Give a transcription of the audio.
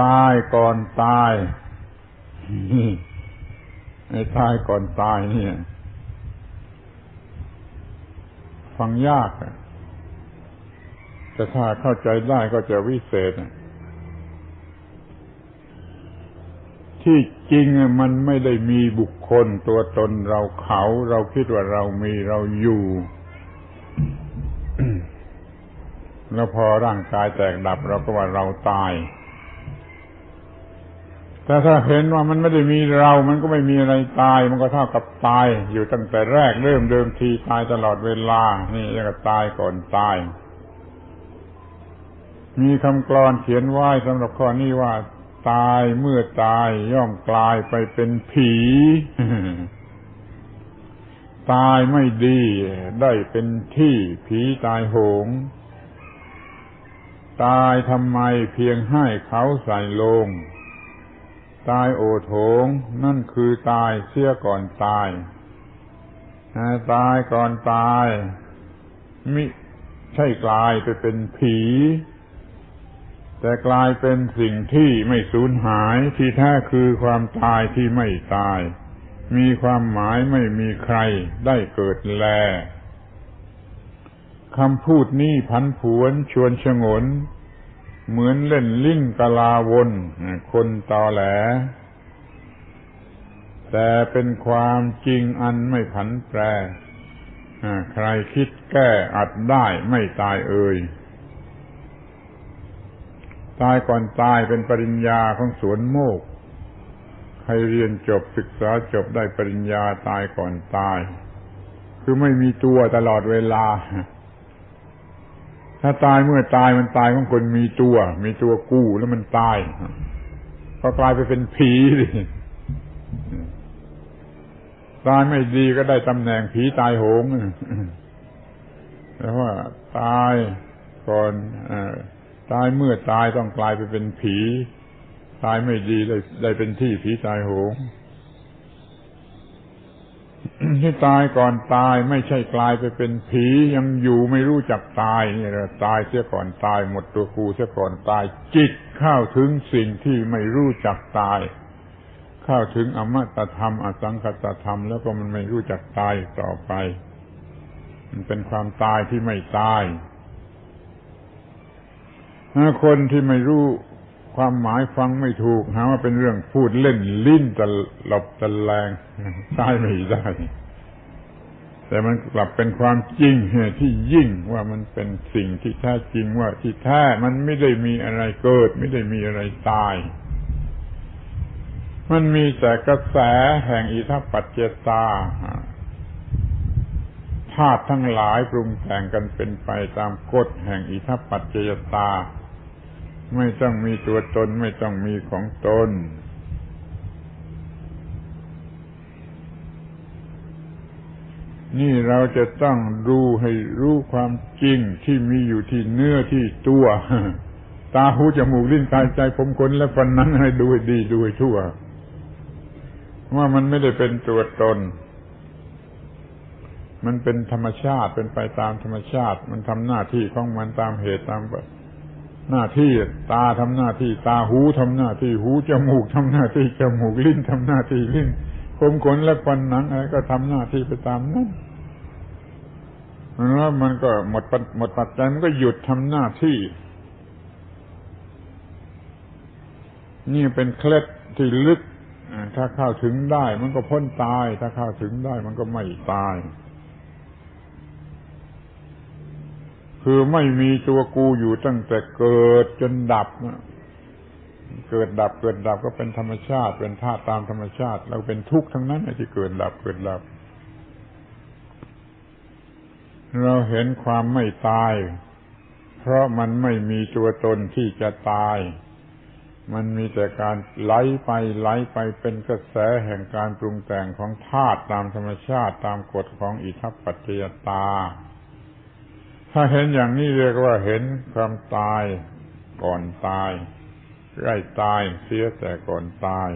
ตายก่อนตายไอ้ตายก่อนตายเนี่ย ฟังยากแต่ถ้าเข้าใจได้ก็จะวิเศษที่จริงมันไม่ได้มีบุคคลตัวตนเราเขา เราคิดว่าเรามีเราอยู่ แล้วพอร่างกายแตกดับเราก็ว่าเราตาย แต่ถ้าเห็นว่ามันไม่ได้มีเรา มันก็ไม่มีอะไรตาย มันก็เท่ากับตาย อยู่ตั้งแต่แรกเริ่มเดิมทีตายตลอดเวลา นี่เรียกว่าตายก่อนตาย มีคำกลอนเขียนไว้สำหรับข้อนี้ว่า ตายเมื่อตายย่อมกลายไปเป็นผี ตายไม่ดีได้เป็นที่ผีตายโหงตายทำไมเพียงให้เขาใส่ลง ตายโอโถง นั่นคือตายเสียก่อนตายตายก่อนตายมิใช่กลายไปเป็นผี แต่กลายเป็นสิ่งที่ไม่สูญหายที่แท้คือความตายที่ไม่ตาย มีความหมายไม่มีใครได้เกิดแลคำพูดนี้พันผวนชวนชงน เหมือนเล่นลิ้นกะลาวนคนตอแหล แต่เป็นความจริงอันไม่ผันแปรใครคิดแก้อัดได้ไม่ตายเอ่ยตายก่อนตายเป็นปริญญาของสวนโมก ใครเรียนจบศึกษาจบได้ปริญญาตายก่อนตาย คือไม่มีตัวตลอดเวลา ถ้าตายเมื่อตายมันตายของคนมีตัว มีตัวกู้แล้วมันตายก็กลายไปเป็นผีดิตายไม่ดีก็ได้ตำแหน่งผีตายโหงแล้วว่า ตายก่อนตายเมื่อตายต้องกลายไปเป็นผี ตายไม่ดีได้ได้เป็นที่ผีตายโหง ที่ตายก่อนตายไม่ใช่กลายไปเป็นผียังอยู่ไม่รู้จักตายนี่เราตายเสียก่อนตาย หมดตัวกูเสียก่อนตาย จิตเข้าถึงสิ่งที่ไม่รู้จักตาย เข้าถึงอมตะธรรม อสังคตธรรม แล้วก็มันไม่รู้จักตายต่อไป มันเป็นความตายที่ไม่ตายคนที่ไม่รู้ ความหมายฟังไม่ถูกหาว่าเป็นเรื่องพูดเล่นลิ้นตลบตะแลงใช้ไม่ได้ แต่มันกลับเป็นความจริงที่ยิ่งว่ามันเป็นสิ่งที่แท้จริงว่าที่แท้มันไม่ได้มีอะไรเกิด ไม่ได้มีอะไรตาย มันมีแต่กระแสแห่งอิทัปปัจเจตาธาตุทั้งหลายปรุงแต่งกันเป็นไปตามกฎแห่งอิทัปปัจเจตา ไม่ต้องมีตัวตน ไม่ต้องมีของตน นี่เราจะต้องดูให้รู้ความจริงที่มีอยู่ที่เนื้อที่ตัว ตาหูจมูกลิ้นกายใจผมขนและฟันนั้นให้ดูให้ดีดูให้ทั่ว ว่ามันไม่ได้เป็นตัวตน มันเป็นธรรมชาติเป็นไปตามธรรมชาติ มันทำหน้าที่ของมันตามเหตุตาม หน้าที่ตาทำหน้าที่ตาหูทำหน้าที่หูจมูกทำหน้าที่จมูกลิ้นทำหน้าที่ลิ้นผมขนและฟันหนังอะไรก็ทำหน้าที่ไปตามนั้นแล้วมันก็หมดหมดปัจจัยมันก็หยุดทำหน้าที่ นี่เป็นเคล็ดที่ลึกถ้าเข้าถึงได้ มันก็พ้นตาย ถ้าเข้าถึงได้ มันก็ไม่ตาย คือไม่มีตัวกูอยู่ตั้งแต่เกิดจนดับเกิดดับเกิดดับก็เป็นธรรมชาติ เป็นธาตุตามธรรมชาติ เราเป็นทุกข์ทั้งนั้นที่เกิดดับเกิดดับ เราเห็นความไม่ตาย เพราะมันไม่มีตัวตนที่จะตาย มันมีแต่การไหลไปไหลไปเป็นกระแสแห่งการปรุงแต่งของธาตุตามธรรมชาติตามกฎของอิทัปปัจจยตา ถ้าเห็นอย่างนี้เรียกว่าเห็นความตายก่อนตายใกล้ตายเสียแต่ก่อนตาย